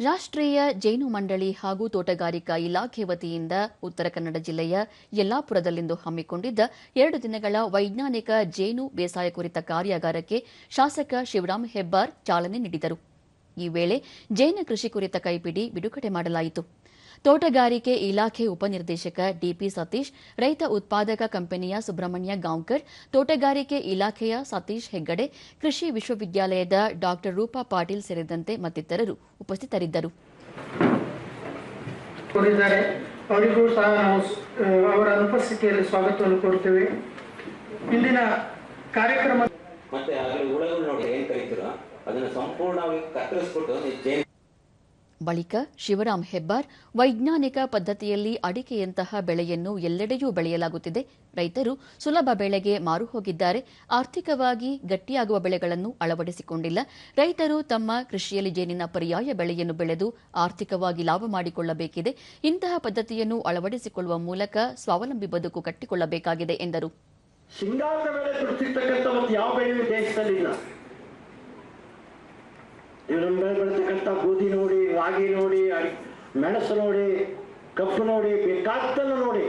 ರಾಷ್ಟ್ರೀಯ ಜೇನು ಮಂಡಳಿ ಹಾಗೂ ತೋಟಗಾರಿಕಾ ಇಲಾಖೆ ವತಿಯಿಂದ ಉತ್ತರ ಕನ್ನಡ ಜಿಲ್ಲೆಯ ಯಲ್ಲಾಪುರದಲ್ಲಿಂದು ಹಮ್ಮಿಕೊಂಡಿದ್ದ ಎರಡು ದಿನಗಳ ವೈಜ್ಞಾನಿಕ ಜೇನು ಬೇಸಾಯ ಕುರಿತ ಕಾರ್ಯಾಗಾರಕ್ಕೆ ಶಾಸಕ ಶಿವರಾಮ್ ಹೆಬ್ಬಾರ್ ಚಾಲನೆ ನೀಡಿದರು. ಈ ವೇಳೆ ಜೇನು ಕೃಷಿ ಕುರಿತ ಕೈಪಿಡಿ ಬಿಡುಗಡೆ ಮಾಡಲಾಯಿತು. ತೋಟಗಾರಿಕೆ ಇಲಾಖೆ ಉಪನಿರ್ದೇಶಕ ಡಿಪಿ ಸತೀಶ್ ರೈತ ಉತ್ಪಾದಕ ಕಂಪನಿಯ ಸುಬ್ರಹ್ಮಣ್ಯ ಗಾಂವ್ಕರ್ ತೋಟಗಾರಿಕೆ ಇಲಾಖೆಯ ಸತೀಶ್ ಹೆಗ್ಗಡೆ ಕೃಷಿ ವಿಶ್ವವಿದ್ಯಾಲಯದ ಡಾ ರೂಪಾ ಪಾಟೀಲ್ ಸೇರಿದಂತೆ ಮತ್ತಿತರರು ಉಪಸ್ಥಿತರಿದ್ದರು. ಅವರಿಗೂ ಸಹ ನಾವು ಅವರ ಅನುಪಸ್ಥಿತಿಯಲ್ಲಿ ಸ್ವಾಗತವನ್ನು ಕೋರ್ತೇವೆ ಇಂದಿನ ಕಾರ್ಯಕ್ರಮ ಮತ್ತೆ ಅದರ ಹುಳಗಳು ನೋಡಿ ಏನ್ ಕರಿತೀರೋ ಅದನ್ನ ಸಂಪೂರ್ಣವಾಗಿ ಕತ್ತರಿಸ್ಬಿಟ್ಟು ಜೇನು ಬಳಿಕ ಶಿವರಾಮ್ ಹೆಬ್ಬಾರ್ ವೈಜ್ಞಾನಿಕ ಪದ್ಧತಿಯಲ್ಲಿ ಅಡಿಕೆಯಂತಹ ಬೆಳೆಯನ್ನು ಎಲ್ಲೆಡೆಯೂ ಬೆಳೆಯಲಾಗುತ್ತಿದೆ. ರೈತರು ಸುಲಭ ಬೆಳೆಗೆ ಮಾರು ಹೋಗಿದ್ದಾರೆ. ಆರ್ಥಿಕವಾಗಿ ಗಟ್ಟಿಯಾಗುವ ಬೆಳೆಗಳನ್ನು ಅಳವಡಿಸಿಕೊಂಡಿಲ್ಲ. ರೈತರು ತಮ್ಮ ಕೃಷಿಯಲ್ಲಿ ಜೇನಿನ ಪರ್ಯಾಯ ಬೆಳೆಯನ್ನು ಬೆಳೆದು ಆರ್ಥಿಕವಾಗಿ ಲಾಭ ಮಾಡಿಕೊಳ್ಳಬೇಕಿದೆ. ಇಂತಹ ಪದ್ಧತಿಯನ್ನು ಅಳವಡಿಸಿಕೊಳ್ಳುವ ಮೂಲಕ ಸ್ವಾವಲಂಬಿ ಬದುಕು ಕಟ್ಟಿಕೊಳ್ಳಬೇಕಾಗಿದೆ, ಎಂದರು. ಸಿಂಗಾರದ ಬೆಳೆ ದುಡಿಸಿರ್ತಕ್ಕಂಥ ಮತ್ತು ಯಾವ ಬೆಳೆಯೂ ದೇಶದಲ್ಲಿ ಇಲ್ಲ ನೀವು ನಮ್ಮ ಬೆಳೆ ಗೋಧಿ ನೋಡಿ ರಾಗಿ ನೋಡಿ ಮೆಣಸು ನೋಡಿ ಕಪ್ಪು ನೋಡಿ ಬೇಕಾದ್ದನ್ನು ನೋಡಿ.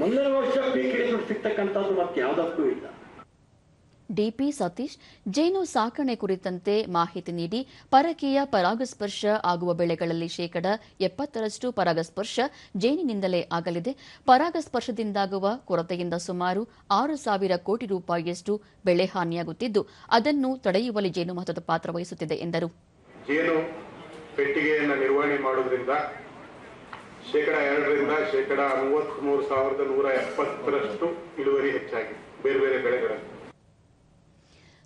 ಮುಂದಿನ ವರ್ಷ ಬೇಕಿಡಿ ಸಿಗ್ತಕ್ಕಂಥದ್ದು ಮತ್ತೆ ಯಾವುದಕ್ಕೂ ಇಲ್ಲ. ಡಿಪಿ ಸತೀಶ್ ಜೇನು ಸಾಕಣೆ ಕುರಿತಂತೆ ಮಾಹಿತಿ ನೀಡಿ ಪರಕೀಯ ಪರಾಗಸ್ಪರ್ಶ ಆಗುವ ಬೆಳೆಗಳಲ್ಲಿ ಶೇಕಡ ಎಪ್ಪತ್ತರಷ್ಟು ಪರಾಗಸ್ಪರ್ಶ ಜೇನಿನಿಂದಲೇ ಆಗಲಿದೆ. ಪರಾಗಸ್ಪರ್ಶದಿಂದಾಗುವ ಕೊರತೆಯಿಂದ ಸುಮಾರು ಆರು ಸಾವಿರ ಕೋಟಿ ರೂಪಾಯಿಯಷ್ಟು ಬೆಳೆ ಹಾನಿಯಾಗುತ್ತಿದ್ದು ಅದನ್ನು ತಡೆಯುವಲ್ಲಿ ಜೇನು ಮಹತ್ವದ ಪಾತ್ರ ವಹಿಸುತ್ತಿದೆ ಎಂದರು. ಪೆಟ್ಟಿಗೆಯನ್ನು ನಿರ್ವಹಣೆ ಮಾಡೋದ್ರಿಂದ ಶೇಕಡ ಎರಡರಿಂದ ಶೇಕಡ ಮೂವತ್ತ್ಮೂರು ಸಾವಿರದ ನೂರ ಎಪ್ಪತ್ತರಷ್ಟು ಇಳುವರಿ ಹೆಚ್ಚಾಗಿದೆ. ಬೇರೆ ಬೇರೆ ಬೆಳೆಗಳಲ್ಲಿ.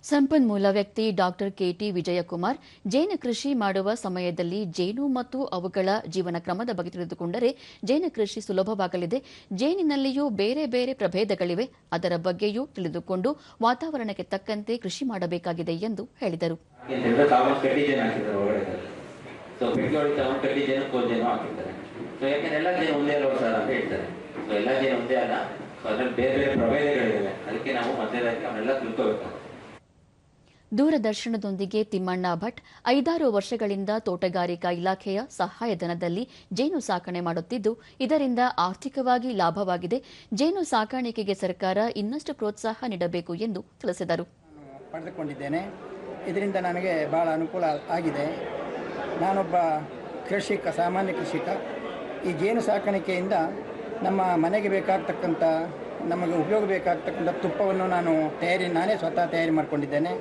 ಸಂಪನ್ಮೂಲ ವ್ಯಕ್ತಿ ಡಾಕ್ಟರ್ ಕೆಟಿ ವಿಜಯಕುಮಾರ್ ಜೇನು ಕೃಷಿ ಮಾಡುವ ಸಮಯದಲ್ಲಿ ಜೇನು ಮತ್ತು ಅವುಗಳ ಜೀವನ ಕ್ರಮದ ಬಗ್ಗೆ ತಿಳಿದುಕೊಂಡರೆ ಜೇನು ಕೃಷಿ ಸುಲಭವಾಗಲಿದೆ. ಜೇನಿನಲ್ಲಿಯೂ ಬೇರೆ ಬೇರೆ ಪ್ರಭೇದಗಳಿವೆ. ಅದರ ಬಗ್ಗೆಯೂ ತಿಳಿದುಕೊಂಡು ವಾತಾವರಣಕ್ಕೆ ತಕ್ಕಂತೆ ಕೃಷಿ ಮಾಡಬೇಕಾಗಿದೆ ಎಂದು ಹೇಳಿದರು. ಸೊ ಬೆಳಗ್ಗೆ ತಗೊಂಡು ಕಡ್ಡಿ ಜೇನು ಕೋಲ್ ಜೇನು ಹಾಕಿರ್ತಾರೆ ಸೊ ಯಾಕಂದ್ರೆ ಎಲ್ಲ ಜೇನು ಒಂದೇ ಅಲ್ವಾ ಸರ್ ಅಂತ ಹೇಳ್ತಾರೆ. ಸೊ ಎಲ್ಲ ಜೇನು ಒಂದೇ ಅಲ್ಲ. ಸೊ ಅದ್ರಲ್ಲಿ ಬೇರೆ ಬೇರೆ ಪ್ರಭೇದಗಳಿವೆ ಅದಕ್ಕೆ ನಾವು ಮಧ್ಯದಾಗಿ ಅವನ್ನೆಲ್ಲ ತಿಳ್ಕೋಬೇಕಾಗುತ್ತೆ ದೂರದರ್ಶನದೊಂದಿಗೆ ತಿಮ್ಮಣ್ಣ ಭಟ್ ಐದಾರು ವರ್ಷಗಳಿಂದ ತೋಟಗಾರಿಕಾ ಇಲಾಖೆಯ ಸಹಾಯಧನದಲ್ಲಿ ಜೇನು ಸಾಕಣೆ ಮಾಡುತ್ತಿದ್ದು ಇದರಿಂದ ಆರ್ಥಿಕವಾಗಿ ಲಾಭವಾಗಿದೆ. ಜೇನು ಸಾಕಾಣಿಕೆಗೆ ಸರ್ಕಾರ ಇನ್ನಷ್ಟು ಪ್ರೋತ್ಸಾಹ ನೀಡಬೇಕು ಎಂದು ತಿಳಿಸಿದರು. ಪಡೆದುಕೊಂಡಿದ್ದೇನೆ. ಇದರಿಂದ ನನಗೆ ಬಹಳ ಅನುಕೂಲ ಆಗಿದೆ. ನಾನೊಬ್ಬ ಕೃಷಿಕ ಸಾಮಾನ್ಯ ಕೃಷಿಕ. ಈ ಜೇನು ಸಾಕಾಣಿಕೆಯಿಂದ ನಮ್ಮ ಮನೆಗೆ ಬೇಕಾಗ್ತಕ್ಕಂಥ ನಮಗೆ ಉಪಯೋಗ ಬೇಕಾಗ್ತಕ್ಕಂಥ ತುಪ್ಪವನ್ನು ನಾನು ತಯಾರಿ ನಾನೇ ಸ್ವತಃ ತಯಾರಿ ಮಾಡಿಕೊಂಡಿದ್ದೇನೆ.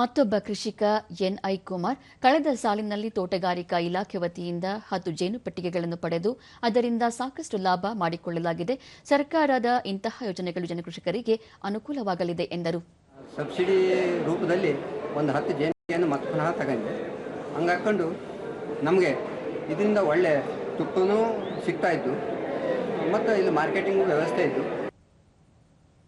ಮತ್ತೊಬ್ಬ ಕೃಷಿಕ ಎನ್ಐ ಕುಮಾರ್ ಕಳೆದ ಸಾಲಿನಲ್ಲಿ ತೋಟಗಾರಿಕಾ ಇಲಾಖೆ ವತಿಯಿಂದ ಹತ್ತು ಜೇನು ಪೆಟ್ಟಿಗೆಗಳನ್ನು ಪಡೆದು ಅದರಿಂದ ಸಾಕಷ್ಟು ಲಾಭ ಮಾಡಿಕೊಳ್ಳಲಾಗಿದೆ. ಸರ್ಕಾರದ ಇಂತಹ ಯೋಜನೆಗಳು ಜನಕೃಷಿಕರಿಗೆ ಅನುಕೂಲವಾಗಲಿದೆ ಎಂದರು. ಸಬ್ಸಿಡಿ ರೂಪದಲ್ಲಿ ಒಂದು ಹತ್ತು ಜೇನು ಮತ್ತೆ ಪುನಃ ತಗೊಂಡೆ. ಹಂಗೆ ನಮಗೆ ಇದರಿಂದ ಒಳ್ಳೆ ತುಪ್ಪನೂ ಸಿಗ್ತಾಯಿತ್ತು ಮತ್ತು ಇಲ್ಲಿ ಮಾರ್ಕೆಟಿಂಗು ವ್ಯವಸ್ಥೆ ಇತ್ತು.